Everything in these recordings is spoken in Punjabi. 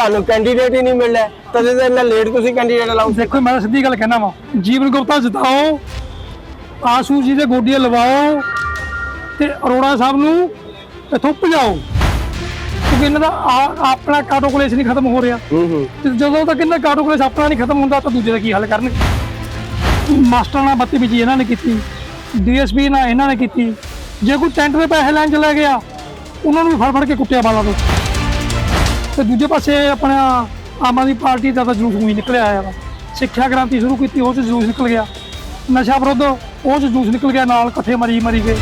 ਤੁਹਾਨੂੰ ਕੈਂਡੀਡੇਟ ਹੀ ਨਹੀਂ ਮਿਲਿਆ ਤਦੇ ਤਾਂ ਇੰਨਾ ਲੇਟ ਤੁਸੀਂ ਕੈਂਡੀਡੇਟ ਲਾਓ। ਦੇਖੋ ਮੈਂ ਤਾਂ ਸਿੱਧੀ ਗੱਲ ਕਹਿਣਾ ਵਾ। ਜੀਵਨ ਗੁਪਤਾ ਜਿਤਾਓ ਆਸੂ ਜੀ ਦੇ ਗੋਡੀਆਂ ਲਵਾਓ ਤੇ ਅਰੋੜਾ ਸਾਹਿਬ ਨੂੰ ਇੱਥੋਂ ਭਜਾਓ। ਕਿਉਂਕਿ ਇਹਨਾਂ ਦਾ ਆ- ਆਪਣਾ ਕਾਟੋਕਲੇਸ਼ ਨਹੀਂ ਖਤਮ ਹੋ ਰਿਹਾ। ਹੂੰ ਹੂੰ। ਤੇ ਜਦੋਂ ਤੱਕ ਇਹਨਾਂ ਕਾਟੋਕਲੇਸ਼ ਆਪਣਾ ਨਹੀਂ ਖਤਮ ਹੁੰਦਾ ਤਾਂ ਦੂਜੇ ਦਾ ਕੀ ਹੱਲ ਕਰਨਗੇ? ਮਾਸਟਰ ਨਾਲ ਬਦਤਮੀਜ਼ੀ ਇਹਨਾਂ ਨੇ ਕੀਤੀ ਡੀਐਸਪੀ ਨਾਲ ਇਹਨਾਂ ਨੇ ਕੀਤੀ। ਜੇ ਕੋਈ ਟੈਂਟ ਦੇ ਪੈਸੇ ਲੈਣ ਚਲਾ ਗਿਆ ਉਹਨਾਂ ਨੂੰ ਵੀ ਫੜ ਫੜ ਕੇ ਕੁੱਟਿਆ ਬਾਲਾਂ ਤੋਂ। ਤੇ ਦੂਜੇ ਪਾਸੇ ਆਪਣਾ ਆਮ ਆਦਮੀ ਪਾਰਟੀ ਦਾ ਤਾਂ ਜਲੂਸ ਹੀ ਨਿਕਲਿਆ ਆਇਆ ਵਾ। ਸਿੱਖਿਆ ਕ੍ਰਾਂਤੀ ਸ਼ੁਰੂ ਕੀਤੀ ਉਹ ਚ ਜਲੂਸ ਨਿਕਲ ਗਿਆ। ਨਸ਼ਾ ਵਿਰੁੱਧ ਉਹ ਚ ਜਲੂਸ ਨਿਕਲ ਗਿਆ ਨਾਲ ਇਕੱਠੇ ਮਰੀ ਮਰੀ ਗਏ।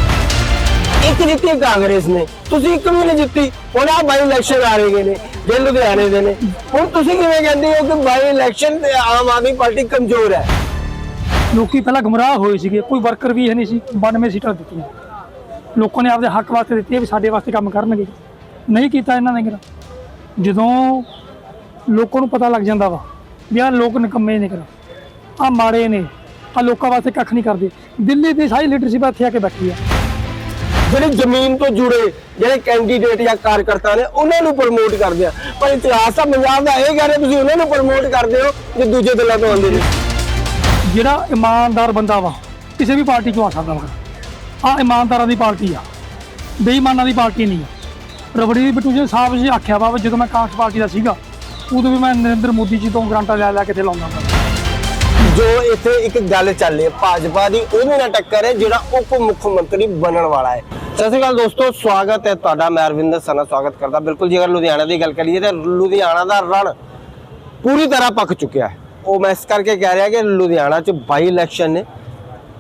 ਇੱਕ ਜਿੱਤੀ ਕਾਂਗਰਸ ਨੇ ਤੁਸੀਂ ਇੱਕ ਵੀ ਨਹੀਂ ਜਿੱਤੀ ਹੁਣ ਆ ਬਾਈ ਇਲੈਕਸ਼ਨ ਆ ਰਹੇ ਨੇ ਜੇ ਲੁਧਿਆਣੇ ਦੇ ਨੇ। ਹੁਣ ਤੁਸੀਂ ਕਿਵੇਂ ਕਹਿੰਦੇ ਹੋ ਕਿ ਬਾਈ ਇਲੈਕਸ਼ਨ ਤੇ ਆਮ ਆਦਮੀ ਪਾਰਟੀ ਕਮਜ਼ੋਰ ਹੈ? ਲੋਕੀ ਪਹਿਲਾਂ ਗੁੰਮਰਾਹ ਹੋਏ ਸੀਗੇ ਕੋਈ ਵਰਕਰ ਵੀ ਹੈ ਨਹੀਂ ਸੀ 92 ਸੀਟਾਂ ਦਿੱਤੀਆਂ। ਲੋਕਾਂ ਨੇ ਆਪਦੇ ਹੱਕ ਵਾਸਤੇ ਦਿੱਤੀ ਵੀ ਸਾਡੇ ਵਾਸਤੇ ਕੰਮ ਕਰਨਗੇ। ਨਹੀਂ ਕੀਤਾ ਇਹਨਾਂ ਨੇ ਕਿਹਾ। ਜਦੋਂ ਲੋਕਾਂ ਨੂੰ ਪਤਾ ਲੱਗ ਜਾਂਦਾ ਵਾ ਵੀ ਆਹ ਲੋਕ ਨਿਕੰਮੇ ਨੇ ਕਿਹਾ ਆ ਮਾੜੇ ਨੇ ਆ ਲੋਕਾਂ ਵਾਸਤੇ ਕੱਖ ਨਹੀਂ ਕਰਦੇ। ਦਿੱਲੀ ਦੀ ਸਾਰੀ ਲੀਡਰਸ਼ਿਪ ਇੱਥੇ ਆ ਕੇ ਬੈਠੀ ਆ। ਜਿਹੜੇ ਜ਼ਮੀਨ ਤੋਂ ਜੁੜੇ ਜਿਹੜੇ ਕੈਂਡੀਡੇਟ ਜਾਂ ਕਾਰਕਰਤਾ ਨੇ ਉਹਨਾਂ ਨੂੰ ਪ੍ਰਮੋਟ ਕਰਦੇ ਆ। ਪਰ ਇਤਿਹਾਸ ਤਾਂ ਪੰਜਾਬ ਦਾ ਇਹ ਕਹਿ ਰਿਹਾ ਤੁਸੀਂ ਉਹਨਾਂ ਨੂੰ ਪ੍ਰਮੋਟ ਕਰਦੇ ਹੋ ਜੇ ਦੂਜੇ ਦਲਾਂ ਤੋਂ ਆਉਂਦੇ ਨੇ। ਜਿਹੜਾ ਇਮਾਨਦਾਰ ਬੰਦਾ ਵਾ ਕਿਸੇ ਵੀ ਪਾਰਟੀ ਚੋਂ ਆ ਸਕਦਾ ਵਾ। ਆ ਇਮਾਨਦਾਰਾਂ ਦੀ ਪਾਰਟੀ ਆ। ਬੇਈਮਾਨਾਂ ਦੀ ਪਾਰਟੀ ਨਹੀਂ ਆ। ਰਬੜੀ ਬਿੱਟੂ ਜੀ ਸਾਹਿਬ ਜੀ ਆਖਿਆ ਵਾ ਵੀ ਜਦੋਂ ਮੈਂ ਕਾਂਗਰਸ ਪਾਰਟੀ ਦਾ ਸੀਗਾ, ਉਦੋਂ ਵੀ ਮੈਂ ਨਰਿੰਦਰ ਮੋਦੀ ਜੀ ਤੋਂ ਗਰੰਟਾ ਲੈ ਲੈ ਕੇ ਤੇ ਲਾਉਂਦਾ ਵਾ ਜੋ ਇੱਥੇ ਇੱਕ ਗੱਲ ਚੱਲ ਰਹੀ ਹੈ, ਭਾਜਪਾ ਦੀ, ਉਹਦੇ ਨਾਲ ਟੱਕਰ ਹੈ, ਜਿਹੜਾ ਉਪ ਮੁੱਖ ਮੰਤਰੀ ਬਣਨ ਵਾਲਾ ਹੈ। ਸਤਿ ਸ਼੍ਰੀ ਅਕਾਲ ਦੋਸਤੋ, ਸਵਾਗਤ ਹੈ ਤੁਹਾਡਾ, ਮੈਂ ਅਰਵਿੰਦਰ ਸਨਾ ਸਵਾਗਤ ਕਰਦਾ। ਬਿਲਕੁਲ ਜੇਕਰ ਲੁਧਿਆਣਾ ਦੀ ਗੱਲ ਕਰੀਏ ਤਾਂ ਲੁਧਿਆਣਾ ਦਾ ਰਣ ਪੂਰੀ ਤਰ੍ਹਾਂ ਪੱਕ ਚੁੱਕਿਆ ਹੈ। ਉਹ ਮੈਂ ਇਸ ਕਰਕੇ ਕਹਿ ਰਿਹਾ ਕਿ ਲੁਧਿਆਣਾ 'ਚ ਬਾਈ ਇਲੈਕਸ਼ਨ ਨੇ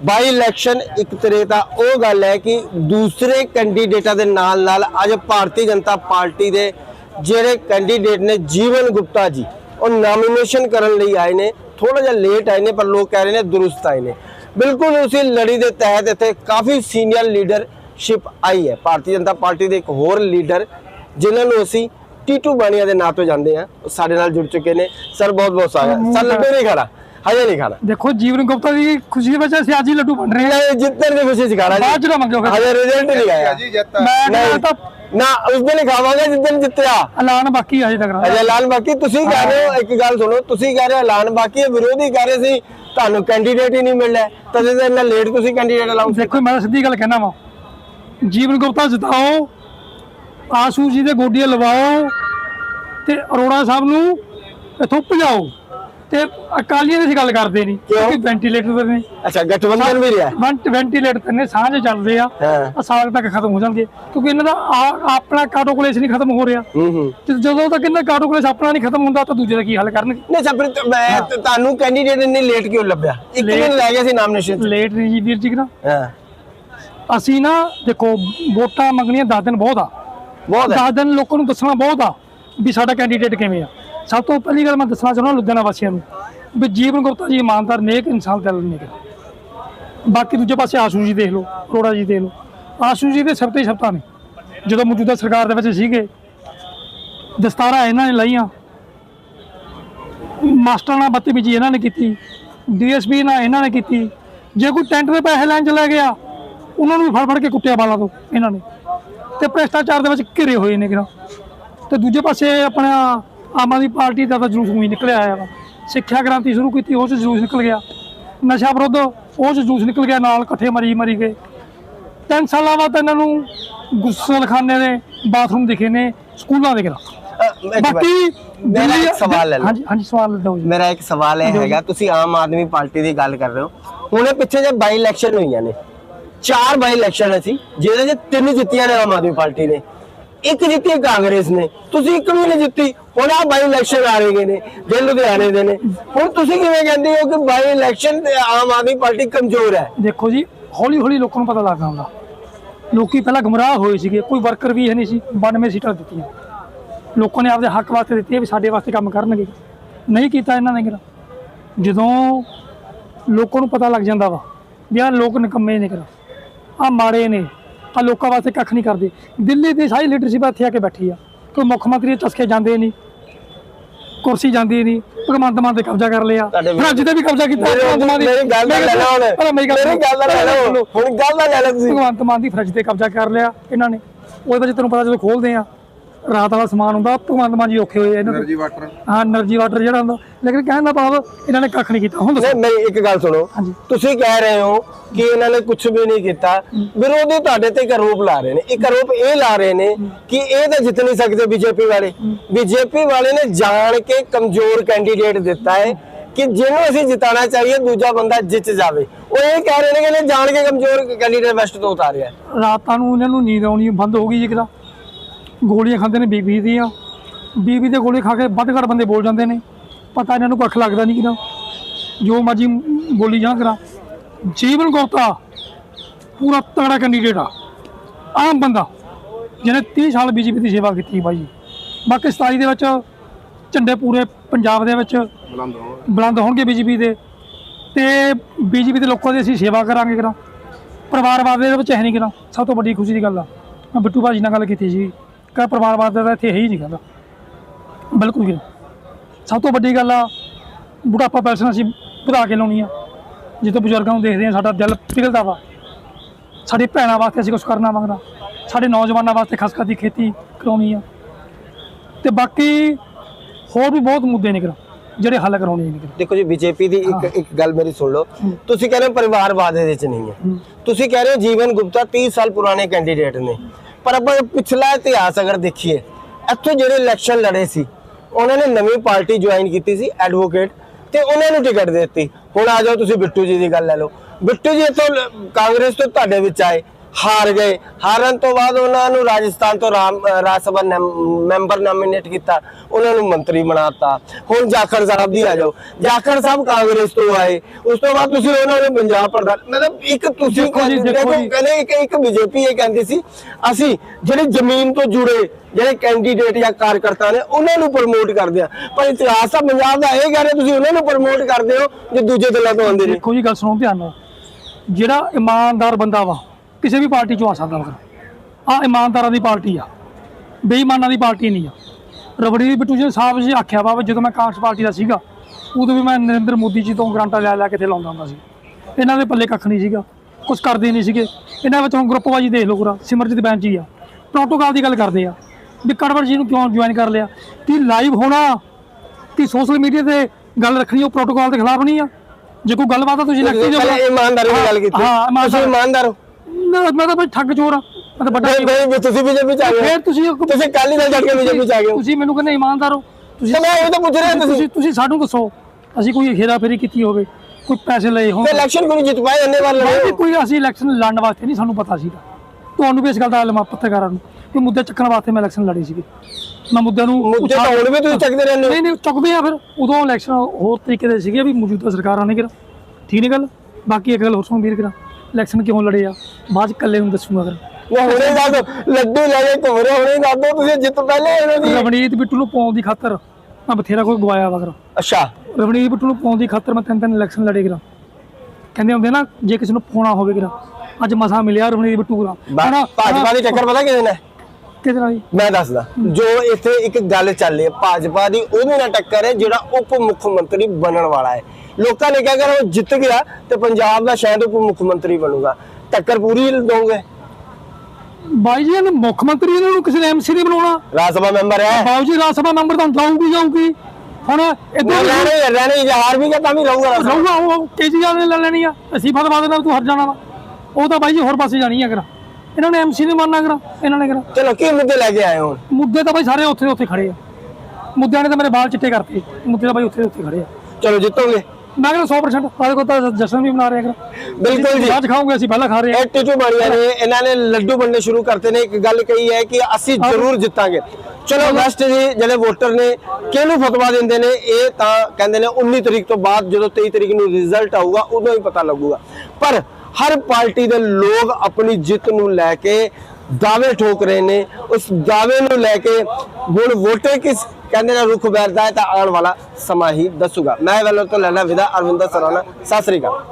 ਬਾਈ ਇਲੈਕਸ਼ਨ ਇੱਕ ਤਰ੍ਹਾਂ ਦਾ ਉਹ ਗੱਲ ਹੈ ਕਿ ਦੂਸਰੇ ਕੈਂਡੀਡੇਟਾਂ ਦੇ ਨਾਲ ਨਾਲ ਅੱਜ ਭਾਰਤੀ ਜਨਤਾ ਪਾਰਟੀ ਦੇ ਜਿਹੜੇ ਕੈਂਡੀਡੇਟ ਨੇ ਜੀਵਨ ਗੁਪਤਾ ਜੀ, ਉਹ ਨਾਮੀਨੇਸ਼ਨ ਕਰਨ ਲਈ ਆਏ ਨੇ। ਥੋੜਾ ਜਿਹਾ ਲੇਟ ਆਏ ਨੇ, ਪਰ ਲੋਕ ਕਹਿ ਰਹੇ ਨੇ ਦਰੁਸਤ ਆਏ ਨੇ। ਬਿਲਕੁਲ ਉਸੇ ਲੜੀ ਦੇ ਤਹਿਤ ਇੱਥੇ ਕਾਫੀ ਸੀਨੀਅਰ ਲੀਡਰਸ਼ਿਪ ਆਈ ਹੈ। ਭਾਰਤੀ ਜਨਤਾ ਪਾਰਟੀ ਦੇ ਇੱਕ ਹੋਰ ਲੀਡਰ ਜਿਨ੍ਹਾਂ ਨੂੰ ਅਸੀਂ ਟੀਟੂ ਬਾਣੀਆ ਦੇ ਨਾਂ ਤੋਂ ਜਾਣਦੇ ਆ ਉਹ ਸਾਡੇ ਨਾਲ ਜੁੜ ਚੁੱਕੇ ਨੇ। ਸਰ ਬਹੁਤ ਬਹੁਤ ਸਵਾਗਤ ਸਰ ਲੱਡੂ ਨਹੀਂ ਖਾਣਾ ਹਜੇ ਨਹੀਂ ਖਾਣਾ। ਦੇਖੋ ਜੀਵਨ ਗੁਪਤਾ ਦੀ ਖੁਸ਼ੀ ਵਿੱਚ ਅਸੀਂ ਅੱਜ ਹੀ ਲੱਡੂ ਬਣ ਰਹੇ ਆ ਇਹ ਜਿੱਤਣ ਦੀ ਖੁਸ਼ੀ ਚ ਖਾਣਾ ਬਾਅਦ ਚ ਨਾ ਮੰਗਿਓ ਫਿਰ। ਹਜੇ ਰਿਜ਼ਲਟ ਨਹੀਂ ਆਇਆ। ਮੈਂ ਤਾਂ ਨਾ ਉਸ ਦਿਨ ਹੀ ਖਾਵਾਂਗੇ ਜਿਸ ਦਿਨ ਜਿੱਤਿਆ। ਐਲਾਨ ਬਾਕੀ ਅਜੇ ਤੱਕ ਅਜੇ ਐਲਾਨ ਬਾਕੀ। ਤੁਸੀਂ ਕਹਿ ਰਹੇ ਹੋ ਇੱਕ ਗੱਲ ਸੁਣੋ ਤੁਸੀਂ ਕਹਿ ਰਹੇ ਹੋ ਐਲਾਨ ਬਾਕੀ ਹੈ ਵਿਰੋਧੀ ਕਹਿ ਰਹੇ ਸੀ ਤੁਹਾਨੂੰ ਕੈਂਡੀਡੇਟ ਹੀ ਨਹੀਂ ਮਿਲਿਆ ਤਦੇ ਤਾਂ ਇੰਨਾ ਲੇਟ ਤੁਸੀਂ ਕੈਂਡੀਡੇਟ ਲਾਉਂਦੇ ਦੇਖੋ ਮੈਂ ਸਿੱਧੀ ਗੱਲ ਕਹਿਣਾ ਵਾ। ਜੀਵਨ ਗੁਪਤਾ ਜਿਤਾਓ ਆਸੂ ਜੀ ਦੇ ਗੋਡੀਆਂ ਲਵਾਓ ਤੇ ਅਰੋੜਾ ਸਾਹਿਬ ਨੂੰ ਇੱਥੋਂ ਭਜਾਓ। ਤੇ ਅਕਾਲੀਆਂ ਦੀ ਅਸੀਂ ਗੱਲ ਕਰਦੇ ਨਹੀਂ ਕਿਉਂ? ਕਿਉਂਕਿ ਵੈਂਟੀਲੇਟਰ ਨੇ। ਅੱਛਾ ਗਠਬੰਧਨ ਵੀ ਰਿਹਾ? ਵੈਂਟ ਵੈਂਟੀਲੇਟਰ ਤੇ ਨੇ ਸਾਂਝ ਚੱਲਦੇ ਆ ਆ ਸਾਲ ਤੱਕ ਖਤਮ ਹੋ ਜਾਣਗੇ ਕਿਉਂਕਿ ਇਹਨਾਂ ਦਾ ਆਪਣਾ ਕਾਟੋਕਲੇਸ਼ ਨਹੀਂ ਖਤਮ ਹੋ ਰਿਹਾ। ਹੂੰ ਹੂੰ। ਤੇ ਜਦੋਂ ਤੱਕ ਇਹਨਾਂ ਕਾਟੋਕਲੇਸ਼ ਆਪਣਾ ਨਹੀਂ ਖਤਮ ਹੁੰਦਾ ਤਾਂ ਦੂਜੇ ਦਾ ਕੀ ਹੱਲ ਕਰਨਗੇ? ਨਹੀਂ ਫਿਰ ਮੈਂ ਤੁਹਾਨੂੰ ਕੈਂਡੀਡੇਟ ਇੰਨੀ ਲੇਟ ਕਿਉਂ ਲੱਭਿਆ? ਇੱਕ ਦਿਨ ਰਹਿ ਗਿਆ ਸੀ ਨਾਮੀਨੇਸ਼ਨ ਲੇਟ ਨਹੀਂ ਜੀ ਵੀਰ ਜੀ ਨਾ ਹਾਂ। ਅਸੀਂ ਨਾ ਦੇਖੋ ਵੋਟਾਂ ਮੰਗਣੀਆਂ 10 ਦਿਨ ਬਹੁਤ ਆ। ਬਹੁਤ ਹੈ 10 ਦਿਨ ਲੋਕਾਂ ਨੂੰ ਦੱਸਣਾ ਬਹੁਤ ਆ ਵੀ ਸਾਡਾ ਕੈਂਡੀਡੇਟ ਕਿਵੇਂ ਆ। ਸਭ ਤੋਂ ਪਹਿਲੀ ਗੱਲ ਮੈਂ ਦੱਸਣਾ ਚਾਹੁੰਦਾ ਲੁਧਿਆਣਾ ਵਾਸੀਆਂ ਨੂੰ ਵੀ ਜੀਵਨ ਗੁਪਤਾ ਜੀ ਇਮਾਨਦਾਰ ਨੇਕ ਇਨਸਾਨ ਦਿਲ ਨੇ ਬਾਕੀ ਦੂਜੇ ਪਾਸੇ ਆਸ਼ੂ ਜੀ ਦੇਖ ਲਓ, ਅਰੋੜਾ ਜੀ ਦੇਖ ਲਓ। ਆਸ਼ੂ ਜੀ ਦੇ ਸਭ ਤੇ ਸ਼ਬਦਾਂ ਨੇ। ਜਦੋਂ ਮੌਜੂਦਾ ਸਰਕਾਰ ਦੇ ਵਿੱਚ ਸੀਗੇ, ਦਸਤਾਰਾਂ ਇਹਨਾਂ ਨੇ ਲਾਈਆਂ। ਮਾਸਟਰ ਨਾਲ ਬਦਤਮੀਜ਼ੀ ਇਹਨਾਂ ਨੇ ਕੀਤੀ, ਡੀਐਸਪੀ ਨਾਲ ਇਹਨਾਂ ਨੇ ਕੀਤੀ। ਜੇ ਕੋਈ ਟੈਂਟ ਦੇ ਪੈਸੇ ਲੈਣ ਚਲਾ ਗਿਆ, ਉਹਨਾਂ ਨੂੰ ਵੀ ਫੜ ਫੜ ਕੇ ਕੁੱਟਿਆ ਬਾਲਾਂ ਤੋਂ ਇਹਨਾਂ ਨੇ। ਤੇ ਭ੍ਰਿਸ਼ਟਾਚਾਰ ਦੇ ਵਿੱਚ ਘਿਰੇ ਹੋਏ ਨੇ ਕਿਰਾ ਤੇ ਦੂਜੇ ਪਾਸੇ ਆਪਣਾ ਆਮ ਆਦਮੀ ਪਾਰਟੀ ਦਾ ਤਾਂ ਜਲੂਸ ਹੀ ਨਿਕਲਿਆ ਆਇਆ ਵਾ। ਸਿੱਖਿਆ ਕ੍ਰਾਂਤੀ ਸ਼ੁਰੂ ਕੀਤੀ ਉਹ ਚ ਜਲੂਸ ਨਿਕਲ ਗਿਆ। ਨਸ਼ਾ ਵਿਰੁੱਧ ਉਹ ਚ ਜਲੂਸ ਨਿਕਲ ਗਿਆ ਨਾਲ ਇਕੱਠੇ ਮਰੀ ਮਰੀ ਗਏ। ਤਿੰਨ ਸਾਲਾਂ ਬਾਅਦ ਇਹਨਾਂ ਨੂੰ ਗੁਸਲਖਾਨੇ ਦੇ ਬਾਥਰੂਮ ਦਿਖੇ ਨੇ ਸਕੂਲਾਂ ਦੇ ਮਿੰਟ। ਬਾਕੀ ਮੇਰਾ ਇੱਕ ਸਵਾਲ ਹੈ। ਹਾਂਜੀ ਹਾਂਜੀ ਸਵਾਲ ਦਿਓ ਜੀ। ਮੇਰਾ ਇੱਕ ਸਵਾਲ ਇਹ ਹੈਗਾ ਤੁਸੀਂ ਆਮ ਆਦਮੀ ਪਾਰਟੀ ਦੀ ਗੱਲ ਕਰ ਰਹੇ ਹੋ। ਹੁਣੇ ਪਿੱਛੇ ਜੇ ਬਾਈ ਇਲੈਕਸ਼ਨ ਹੋਈਆਂ ਨੇ। ਚਾਰ ਬਾਈ ਇਲੈਕਸ਼ਨ ਸੀ ਜਿਹਦੇ ਚ ਤਿੰਨ ਜਿੱਤੀਆਂ ਨੇ ਆਮ ਆਦਮੀ ਪਾਰਟੀ ਨੇ। ਇੱਕ ਜਿੱਤੀ ਕਾਂਗਰਸ ਨੇ। ਤੁਸੀਂ ਇੱਕ ਵੀ ਨਹੀਂ ਜਿੱਤੀ, ਹੁਣ ਆ ਬਾਈ ਇਲੈਕਸ਼ਨ ਆ ਰਹੇ ਨੇ, ਜੇ ਲੁਧਿਆਣੇ ਦੇ ਨੇ। ਹੁਣ ਤੁਸੀਂ ਕਿਵੇਂ ਕਹਿੰਦੇ ਹੋ ਕਿ ਬਾਈ ਇਲੈਕਸ਼ਨ ਤੇ ਆਮ ਆਦਮੀ ਪਾਰਟੀ ਕਮਜ਼ੋਰ ਹੈ? ਦੇਖੋ ਜੀ ਹੌਲੀ ਹੌਲੀ ਲੋਕਾਂ ਨੂੰ ਪਤਾ ਲੱਗਦਾ ਹੁੰਦਾ ਲੋਕੀ ਪਹਿਲਾਂ ਗੁੰਮਰਾਹ ਹੋਏ ਸੀਗੇ, ਕੋਈ ਵਰਕਰ ਵੀ ਇਹ ਨਹੀਂ ਸੀ 92 ਸੀਟਾਂ ਦਿੱਤੀਆਂ। ਲੋਕਾਂ ਨੇ ਆਪਦੇ ਹੱਕ ਵਾਸਤੇ ਦਿੱਤੀ ਵੀ ਸਾਡੇ ਵਾਸਤੇ ਕੰਮ ਕਰਨਗੇ। ਨਹੀਂ ਕੀਤਾ ਇਹਨਾਂ ਨੇ ਕਿਹਾ ਜਦੋਂ ਲੋਕਾਂ ਨੂੰ ਪਤਾ ਲੱਗ ਜਾਂਦਾ ਵਾ ਵੀ ਆਹ ਲੋਕ ਨਿਕੰਮੇ ਨੇ ਕਿਹਾ ਆ ਮਾੜੇ ਨੇ। ਆ ਲੋਕਾਂ ਵਾਸਤੇ ਕੱਖ ਨਹੀਂ ਕਰਦੇ। ਦਿੱਲੀ ਦੀ ਸਾਰੀ ਲੀਡਰਸ਼ਿਪ ਇੱਥੇ ਆ ਕੇ ਬੈਠੀ ਆ। ਕੋਈ ਮੁੱਖ ਮੰਤਰੀ ਦੇ ਚਸਕੇ ਜਾਂਦੇ ਨਹੀਂ। ਕੁਰਸੀ ਜਾਂਦੀ ਨਹੀਂ। ਭਗਵੰਤ ਮਾਨ ਤੇ ਕਬਜ਼ਾ ਕਰ ਲਿਆ। ਫਰਾਜ ਤੇ ਵੀ ਕਬਜ਼ਾ ਕੀਤਾ ਭਗਵੰਤ ਮਾਨ ਦੀ- ਮੇਰੀ ਗੱਲ ਲੈ ਲਓ ਹੁਣ ਮੇਰੀ ਗੱਲ ਲੈ ਲਓ ਹੁਣ। ਗੱਲ ਲੈ ਲਓ ਤੁਸੀਂ। ਭਗਵੰਤ ਮਾਨ ਦੀ ਫਰਜ਼ ਤੇ ਕਬਜ਼ਾ ਕਰ ਲਿਆ ਇਹਨਾਂ ਨੇ। ਉਹਦੇ ਵਿੱਚ ਤੈਨੂੰ ਪਤਾ ਜਦੋਂ ਖੋਲਦੇ ਆ ਰਾਤ ਵਾਲਾ ਸਮਾਨ ਹੁੰਦਾ ਭਗਵੰਤ ਮਾਨ ਜੀ ਔਖੇ ਹੋਏ ਇਹਨਾਂ ਦੇ। ਹਾਂ એનર્ਜੀ ਵਾਟਰ ਜਿਹੜਾ ਹੁੰਦਾ। ਲੇਕਿਨ ਕਹਿਣ ਦਾ ਭਾਵ ਇਹਨਾਂ ਨੇ ਕੱਖ ਨਹੀਂ ਕੀਤਾ ਹੁਣ ਦੱਸੋ। ਨਹੀਂ ਇੱਕ ਗੱਲ ਸੁਣੋ। ਤੁਸੀਂ ਕਹਿ ਰਹੇ ਹੋ ਕਿ ਇਹਨਾਂ ਨੇ ਕੁਝ ਵੀ ਨਹੀਂ ਕੀਤਾ। ਵਿਰੋਧੀ ਤੁਹਾਡੇ ਤੇ ਇੱਕ ਆਰੋਪ ਲਾ ਰਹੇ ਨੇ। ਇੱਕ ਆਰੋਪ ਇਹ ਲਾ ਰਹੇ ਨੇ ਕਿ ਇਹ ਤਾਂ ਜਿੱਤ ਨਹੀਂ ਸਕਦੇ ਬੀਜੇਪੀ ਵਾਲੇ। ਬੀਜੇਪੀ ਵਾਲੇ ਨੇ ਜਾਣ ਕੇ ਕਮਜ਼ੋਰ ਕੈਂਡੀਡੇਟ ਦਿੱਤਾ ਹੈ ਕਿ ਜਿਹਨੂੰ ਅਸੀਂ ਜਿਤਾਣਾ ਚਾਹੀਏ ਦੂਜਾ ਬੰਦਾ ਜਿੱਤ ਜਾਵੇ। ਉਹ ਇਹ ਕਹਿ ਰਹੇ ਨੇ ਕਿ ਇਹਨੇ ਜਾਣ ਕੇ ਕਮਜ਼ੋਰ ਕੈਂਡੀਡੇਟ ਵੈਸਟ ਤੋਂ ਉਤਾਰਿਆ। ਰਾਤਾਂ ਨੂੰ ਇਹਨਾਂ ਨੂੰ ਨੀਂਦ ਆਉਣੀ ਬੰਦ ਹੋ ਗਈ ਜੀ ਗੋਲੀਆਂ ਖਾਂਦੇ ਨੇ ਬੀਬੀ ਦੀਆਂ। ਬੀਬੀ ਦੇ ਗੋਲੀ ਖਾ ਕੇ ਵੱਧ ਘੱਟ ਬੰਦੇ ਬੋਲ ਜਾਂਦੇ ਨੇ। ਪਤਾ ਇਹਨਾਂ ਨੂੰ ਕੱਖ ਲੱਗਦਾ ਨਹੀਂ ਕਿਦਾ। ਜੋ ਮਰਜ਼ੀ ਬੋਲੀ ਜਾਂ ਕਰਾ। ਜੀਵਨ ਗੁਪਤਾ ਪੂਰਾ ਤਗੜਾ ਕੈਂਡੀਡੇਟ ਆ। ਆਮ ਬੰਦਾ। ਜਿਹਨੇ 30 ਸਾਲ ਬੀਜੇਪੀ ਦੀ ਸੇਵਾ ਕੀਤੀ ਬਾਈ। ਬਾਕੀ 27 ਦੇ ਵਿੱਚ ਝੰਡੇ ਪੂਰੇ ਪੰਜਾਬ ਦੇ ਵਿੱਚ ਬੁਲੰਦ ਹੋਣਗੇ। ਬੀਜੇਪੀ ਦੇ। ਤੇ ਬੀਜੇਪੀ ਦੇ ਲੋਕਾਂ ਦੀ ਅਸੀਂ ਸੇਵਾ ਕਰਾਂਗੇ ਕਰਾਂ ਪਰਿਵਾਰਵਾਦ ਦੇ ਵਿੱਚ ਹੈ ਨਹੀਂ ਕਰਾਂ ਸਭ ਤੋਂ ਵੱਡੀ ਖੁਸ਼ੀ ਦੀ ਗੱਲ ਆ। ਮੈਂ ਬਿੱਟੂ ਭਾਜੀ ਨਾਲ ਗੱਲ ਕੀਤੀ ਸੀ। ਕਿ ਪਰਿਵਾਰਵਾਦ ਦਾ ਇੱਥੇ ਹੈ ਹੀ ਨਹੀਂ ਕਹਿੰਦਾ ਬਿਲਕੁਲ ਵੀ। ਸਭ ਤੋਂ ਵੱਡੀ ਗੱਲ ਆ ਬੁਢਾਪਾ ਪੈਨਸ਼ਨ ਅਸੀਂ ਵਧਾ ਕੇ ਲਾਉਣੀ ਆ। ਜਿੱਦੋਂ ਬਜ਼ੁਰਗਾਂ ਨੂੰ ਦੇਖਦੇ ਆ ਸਾਡਾ ਦਿਲ ਪਿਘਲਦਾ ਵਾ। ਸਾਡੀ ਭੈਣਾਂ ਵਾਸਤੇ ਅਸੀਂ ਕੁਝ ਕਰਨਾ ਮੰਗਦਾ। ਸਾਡੇ ਨੌਜਵਾਨਾਂ ਵਾਸਤੇ ਖਸਖਸ ਦੀ ਖੇਤੀ ਕਰਾਉਣੀ ਆ। ਤੇ ਬਾਕੀ ਹੋਰ ਵੀ ਬਹੁਤ ਮੁੱਦੇ ਨੇ ਕਰਾਂ ਜਿਹੜੇ ਹੱਲ ਕਰਾਉਣੇ ਨੇ ਦੇਖੋ ਜੀ ਬੀਜੇਪੀ ਦੀ ਇੱਕ ਇੱਕ ਗੱਲ ਮੇਰੀ ਸੁਣ ਲਓ। ਤੁਸੀਂ ਕਹਿ ਰਹੇ ਹੋ ਪਰਿਵਾਰਵਾਦ ਦੇ ਵਿੱਚ ਨਹੀਂ ਹੈ। ਤੁਸੀਂ ਕਹਿ ਰਹੇ ਹੋ ਜੀਵਨ ਗੁਪਤਾ 30 ਸਾਲ ਪੁਰਾਣੇ ਕੈਂਡੀਡੇਟ ਨੇ। ਪਰ ਆਪਾਂ ਪਿਛਲਾ ਇਤਿਹਾਸ ਅਗਰ ਦੇਖੀਏ, ਇੱਥੋਂ ਜਿਹੜੇ ਇਲੈਕਸ਼ਨ ਲੜੇ ਸੀ, ਉਹਨਾਂ ਨੇ ਨਵੀਂ ਪਾਰਟੀ ਜੁਆਇਨ ਕੀਤੀ ਸੀ ਐਡਵੋਕੇਟ ਤੇ ਉਹਨਾਂ ਨੂੰ ਟਿਕਟ ਦੇ ਦਿੱਤੀ। ਹੁਣ ਆ ਜਾਓ ਤੁਸੀਂ ਬਿੱਟੂ ਜੀ ਦੀ ਗੱਲ ਲੈ ਲਓ। ਬਿੱਟੂ ਜੀ ਇੱਥੋਂ ਕਾਂਗਰਸ ਤੋਂ ਤੁਹਾਡੇ ਵਿੱਚ ਆਏ। ਹਾਰ ਗਏ। ਹਾਰਨ ਤੋਂ ਬਾਅਦ ਉਹਨਾਂ ਨੂੰ ਰਾਜਸਥਾਨ ਤੋਂ ਰਾਜ ਸਭਾ ਮੈਂਬਰ ਨਾਮੀਨੇਟ ਕੀਤਾ। ਉਹਨਾਂ ਨੂੰ ਮੰਤਰੀ ਬਣਾਤਾ। ਹੁਣ ਜਾਖੜ ਸਾਹਿਬ ਦੀ ਆ ਜਾਓ। ਜਾਖੜ ਸਾਹਿਬ ਕਾਂਗਰਸ ਤੋਂ ਆਏ। ਉਸ ਤੋਂ ਬਾਅਦ ਤੁਸੀਂ ਉਹਨਾਂ ਨੂੰ ਪੰਜਾਬ ਪ੍ਰਧਾਨ ਮਤਲਬ ਇੱਕ ਤੁਸੀਂ ਕਹਿੰਦੇ-। ਕਹਿੰਦੇ ਇੱਕ ਇੱਕ ਬੀਜੇਪੀ ਇਹ ਕਹਿੰਦੀ ਸੀ ਅਸੀਂ ਜਿਹੜੇ ਜ਼ਮੀਨ ਤੋਂ ਜੁੜੇ ਜਿਹੜੇ ਕੈਂਡੀਡੇਟ ਜਾਂ ਕਾਰਕਰਤਾ ਨੇ ਉਹਨਾਂ ਨੂੰ ਪ੍ਰਮੋਟ ਕਰਦੇ ਆ। ਪਰ ਇਤਿਹਾਸ ਤਾਂ ਪੰਜਾਬ ਦਾ ਇਹ ਕਹਿ ਰਹੇ ਤੁਸੀਂ ਉਹਨਾਂ ਨੂੰ ਪ੍ਰਮੋਟ ਕਰਦੇ ਹੋ ਜੇ ਦੂਜੇ ਦਲਾਂ ਤੋਂ ਆਉਂਦੇ ਨੇ। ਦੇਖੋ ਜੀ ਗੱਲ ਸੁਣੋ ਧਿਆਨ ਨਾਲ। ਜਿਹੜਾ ਇਮਾਨਦਾਰ ਬੰਦਾ ਵਾ ਕਿਸੇ ਵੀ ਪਾਰਟੀ ਚੋਂ ਆ ਸਕਦਾ ਵਾ ਆ ਇਮਾਨਦਾਰਾਂ ਦੀ ਪਾਰਟੀ ਆ ਬੇਈਮਾਨਾਂ ਦੀ ਪਾਰਟੀ ਨਹੀਂ ਆ। ਰਬੜੀ ਬਿੱਟੂ ਜੀ ਸਾਹਿਬ ਜੀ ਆਖਿਆ ਵਾ ਜਦੋਂ ਮੈਂ ਕਾਂਗਰਸ ਪਾਰਟੀ ਦਾ ਸੀਗਾ ਉਦੋਂ ਵੀ ਮੈਂ ਨਰਿੰਦਰ ਮੋਦੀ ਜੀ ਤੋਂ ਗਰੰਟਾ ਲੈ ਲੈ ਕੇ ਇੱਥੇ ਲਾਉਂਦਾ ਹੁੰਦਾ ਸੀ। ਇਹਨਾਂ ਦੇ ਪੱਲੇ ਕੱਖ ਨਹੀਂ ਸੀਗਾ ਕੁਝ ਕਰਦੇ ਨਹੀਂ ਸੀਗੇ। ਇਹਨਾਂ ਵਿੱਚ ਹੁਣ ਗਰੁੱਪਵਾਜੀ ਦੇਖ ਲਓ ਪੂਰਾ ਸਿਮਰਜੀਤ ਬੈਂਚ ਜੀ ਆ। ਪ੍ਰੋਟੋਕਾਲ ਦੀ ਗੱਲ ਕਰਦੇ ਆ ਵੀ ਕੜਵੜ ਜੀ ਨੂੰ ਕਿਉਂ ਜੁਆਇਨ ਕਰ ਲਿਆ? ਕਿ ਲਾਈਵ ਹੋਣਾ ਕਿ ਸੋਸ਼ਲ ਮੀਡੀਆ ਤੇ ਗੱਲ ਰੱਖਣੀ ਉਹ ਪ੍ਰੋਟੋਕਾਲ ਦੇ ਖਿਲਾਫ ਨਹੀਂ ਆ। ਜੇ ਕੋਈ ਗੱਲਬਾਤ ਆ ਤੁਸੀਂ ਦਿਓ ਪਹਿਲੇ ਇਮਾਨਦਾਰੀ ਦੀ ਗੱਲ ਕੀਤੀ। ਹਾਂ, ਇਮਾਨਦਾਰ- ਤੁਸੀਂ ਇਮਾਨਦਾਰ ਹੋ। ਨਾ ਮੈਂ ਤਾਂ ਬਈ ਠੱਗ ਚੋਰ ਆ। ਮੈਂ ਤਾਂ ਵੱਡਾ ਨਹੀਂ ਨਹੀਂ ਵੀ ਤੁਸੀਂ ਬੀਜੇਪੀ ਚ ਆ ਗਏ ਫਿਰ। ਤੁਸੀਂ ਤੁਸੀਂ ਕਾਲੀ ਦਲ ਛੱਡ ਕੇ ਬੀਜੇਪੀ ਚ ਆ ਗਏ ਹੋ। ਤੁਸੀਂ ਮੈਨੂੰ ਕਹਿੰਦੇ ਇਮਾਨਦਾਰ ਹੋ। ਤੁਸੀਂ ਮੈਂ ਇਹ ਤਾਂ ਪੁੱਛ ਰਿਹਾ ਤੁਸੀਂ ਤੁਸੀਂ। ਤੁਸੀਂ ਸਾਨੂੰ ਦੱਸੋ ਅਸੀਂ ਕੋਈ ਹੇਰਾਫੇਰੀ ਕੀਤੀ ਹੋਵੇ ਕੋਈ ਪੈਸੇ ਲਏ ਹੋਣ। ਤੇ ਇਲੈਕਸ਼ਨ ਕੋਈ ਜਿੱਤ ਪਾਏ? ਇੰਨੇ ਵਾਰ ਲੜੇ ਹੋ। ਕੋਈ ਅਸੀਂ ਇਲੈਕਸ਼ਨ ਲੜਨ ਵਾਸਤੇ ਨਹੀਂ ਸਾਨੂੰ ਪਤਾ ਸੀਗਾ। ਤੁਹਾਨੂੰ ਵੀ ਇਸ ਗੱਲ ਦਾ ਇਲਮ ਆ ਪੱਤਰਕਾਰਾਂ ਨੂੰ। ਕਿ ਮੁੱਦੇ ਚੱਕਣ ਵਾਸਤੇ ਮੈਂ ਇਲੈਕਸ਼ਨ ਲੜੀ ਸੀਗੀ। ਮੈਂ ਮੁੱਦਿਆਂ ਨੂੰ ਮੁੱਦੇ ਤਾਂ ਹੁਣ ਵੀ ਤੁਸੀਂ ਚੱਕਦੇ ਰਹਿੰਦੇ ਹੋ। ਨਹੀਂ ਨਹੀਂ ਚੁੱਕਦੇ ਆ ਫਿਰ। ਉਦੋਂ ਇਲੈਕਸ਼ਨ ਹੋਰ ਤਰੀਕੇ ਦੇ ਸੀਗੇ ਵੀ ਮੌਜੂਦਾ ਸਰਕਾਰਾਂ ਨੇ ਕਿਹਾ। ਠੀਕ ਨਹੀਂ ਗੱਲ? ਬਾਕੀ ਇੱਕ ਗੱਲ ਹੋਰ ਸੁਣ ਵੀਰ ਕਰਾ ਇਲੈਕਸ਼ਨ ਕਿਉਂ ਲੜੇ ਆ? ਬਾਅਦ ਚ ਇਕੱਲੇ ਨੂੰ ਦੱਸੂਗਾ ਫਿਰ। ਉਹ ਹੁਣੇ ਦੱਸ ਲੱਡੂ ਲੈ ਕੇ ਘੁੰਮ ਰਹੇ ਹੁਣੇ ਦੱਸ ਦਿਓ ਤੁਸੀਂ ਜਿੱਤ ਪਹਿਲੇ ਇਹਨਾਂ ਦੀ ਰਵਨੀਤ ਬਿੱਟੂ ਨੂੰ ਪਾਉਣ ਦੀ ਖਾਤਰ ਮੈਂ ਬਥੇਰਾ ਕੋਈ ਗਵਾਇਆ ਵਾ ਕਰ ਅੱਛਾ। ਰਵਨੀਤ ਬਿੱਟੂ ਨੂੰ ਪਾਉਣ ਦੀ ਖਾਤਰ ਮੈਂ ਤਿੰਨ ਤਿੰਨ ਇਲੈਕਸ਼ਨ ਲੜੇ ਕਰਾਂ। ਕਹਿੰਦੇ ਹੁੰਦੇ ਨਾ ਜੇ ਕਿਸੇ ਨੂੰ ਪਾਉਣਾ ਹੋਵੇ ਕਰਾਂ। ਅੱਜ ਮਸਾ ਮਿਲਿਆ ਰਵਨੀਤ ਬਿੱਟੂ ਬਾ- ਭਾਜਪਾ ਦੀ ਟੱਕਰ ਪਤਾ ਕਿਹਦੇ ਹੈ? ਕਿਹਦੇ ਨਾਲ ਮੈਂ ਦੱਸਦਾ ਜੋ ਇੱਥੇ ਇੱਕ ਗੱਲ ਚੱਲ ਰਹੀ ਹੈ ਭਾਜਪਾ ਦੀ ਉਹਦੇ ਨਾਲ ਟੱਕਰ ਹੈ ਜਿਹੜਾ ਉਪ ਮੁੱਖ ਮੰਤਰੀ ਬਣਨ ਵਾਲਾ ਹੈ। ਲੋਕਾਂ ਨੇ ਕਿਹਾ ਕਿ ਉਹ ਜਿੱਤ ਗਿਆ ਤੇ ਪੰਜਾਬ ਦਾ ਸ਼ਾਇਦ ਉਪ ਮੁੱਖ ਮੰਤਰੀ ਬਣੂਗਾ। ਟੱਕਰ ਪੂਰੀ ਦੋਗੇ ਬਾਈ ਜੀ ਇਹਨੂੰ ਮੁੱਖ ਮੰਤਰੀ ਇਹਨਾਂ ਨੂੰ ਕਿਸੇ ਨੇ ਐਮਸੀ ਨਹੀਂ ਬਣਾਉਣਾ। ਰਾਜ ਸਭਾ ਮੈਂਬਰ ਹੈ। ਬਾਬੂ ਜੀ ਰਾਜ ਸਭਾ ਮੈਂਬਰ ਤਾਂ ਜਾਊਗੀ ਜਾਊਗੀ। ਹੁਣ ਇੱਧਰ ਰਹਿਣੇ ਰਹਿਣੇ ਜੇ ਹਾਰ ਵੀ ਤਾਂ ਵੀ ਰਹੂਗਾ। ਰਹੂਗਾ ਉਹ ਕੇਜਰੀਵਾਲ ਨੇ ਲੈ ਲੈਣੀ ਆ। ਅਸੀਂ ਫਤਵਾ ਦੇਣਾ ਤੂੰ ਹਟ ਜਾਣਾ ਵਾ। ਉਹ ਤਾਂ ਬਾਈ ਜੀ ਹੋਰ ਪਾਸੇ ਜਾਣੀ ਆ ਕਰਾ ਇਹਨਾਂ ਨੇ ਐਮਸੀ ਨਹੀਂ ਮੰਨਣਾ ਕਰਾ ਇਹਨਾਂ ਨੇ ਕਰਾ ਚਲੋ ਕੀ ਮੁੱਦੇ ਲੈ ਕੇ ਆਏ ਹੋ ਹੁਣ? ਮੁੱਦੇ ਤਾਂ ਬਾਈ ਸਾਰੇ ਉੱਥੇ ਦੇ ਉੱਥੇ ਖੜੇ ਆ। ਮੁੱਦਿਆਂ ਨੇ ਤਾਂ ਮੇਰੇ ਵਾਲ ਚਿੱਟੇ ਕਰਤੇ। ਮੁੱਦੇ ਤਾਂ ਬਾਈ ਉੱਥੇ ਦੇ ਉੱਥੇ ਖੜੇ ਆ। ਚਲੋ ਜਿੱਤੋਗੇ। ਮੈਂ ਕਹਿੰਦਾ 100% ਆਦੇ ਕੋਲ ਤਾਂ ਜਸ਼ਨ ਵੀ ਬਣਾ ਰਿਹਾ ਕਰ ਬਿਲਕੁਲ ਜੀ। 'ਚ ਖਾਓਗੇ ਅਸੀਂ ਪਹਿਲਾਂ ਖਾ ਰਹੇ ਹਾਂ। ਇਹ ਬਾਣੀਆਂ ਨੇ ਇਹਨਾਂ ਨੇ ਲੱਡੂ ਵੰਡਣੇ ਸ਼ੁਰੂ ਕਰਤੇ ਨੇ। ਇੱਕ ਗੱਲ ਕਹੀ ਹੈ ਕਿ ਅਸੀਂ ਜ਼ਰੂਰ ਜਿੱਤਾਂਗੇ। ਚਲੋ ਨੈਕਸਟ ਜੀ ਜਿਹੜੇ ਵੋਟਰ ਨੇ ਕਿਹਨੂੰ ਫਤਵਾ ਦਿੰਦੇ ਨੇ? ਇਹ ਤਾਂ ਕਹਿੰਦੇ ਨੇ 19 ਤਰੀਕ ਤੋਂ ਬਾਅਦ ਜਦੋਂ 23 ਤਰੀਕ ਨੂੰ ਰਿਜ਼ਲਟ ਆਊਗਾ ਉਦੋਂ ਹੀ ਪਤਾ ਲੱਗੂਗਾ। ਪਰ ਹਰ ਪਾਰਟੀ ਦੇ ਲੋਕ ਆਪਣੀ ਜਿੱਤ ਨੂੰ ਲੈ ਕੇ ਦਾਅਵੇ ਠੋਕ ਰਹੇ ਨੇ। ਉਸ ਦਾਅਵੇ ਨੂੰ ਲੈ ਕੇ ਹੁਣ ਵੋਟਰ ਕਿਸ ਕਹਿੰਦੇ ਨੇ ਰੁੱਖ ਬੈਠਦਾ ਹੈ ਤਾਂ ਆਉਣ ਵਾਲਾ ਸਮਾਂ ਹੀ ਦੱਸੂਗਾ। ਮੈਂ ਵੱਲੋਂ ਤੋਂ ਲੈਣਾ ਵਿਦਾ ਅਰਵਿੰਦਰ ਸਰਾਣਾ। ਸਤਿ ਸ੍ਰੀ ਅਕਾਲ।